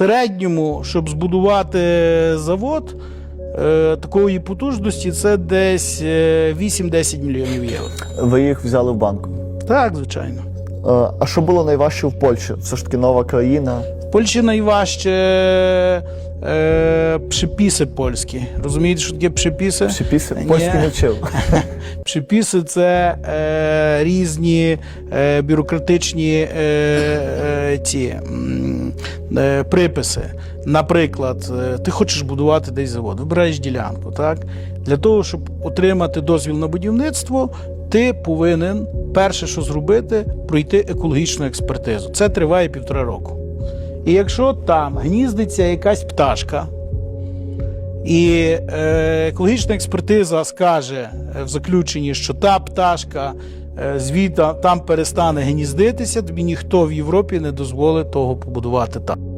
середньому, щоб збудувати завод е, такої потужності, це десь е, 8-10 мільйонів євро. Ви їх взяли в банку. Так, звичайно. Е, А що було найважче в Польщі? Все ж таки нова країна. В Польщі найважче е, приписи польські. Розумієте, що таке? Приписи? Ні. Польський не вчив. Приписи це е, різні е, бюрократичні е, е, е, приписи. Наприклад, е, ти хочеш будувати десь завод, вибираєш ділянку. Так? Для того, щоб отримати дозвіл на будівництво, ти повинен перше, що зробити, пройти екологічну експертизу. Це триває півтора року. І якщо там гніздиться якась пташка, і е, екологічна експертиза скаже е, в заключенні, що та пташка е, звідти там перестане гніздитися, тобі ніхто в Європі не дозволить того побудувати там.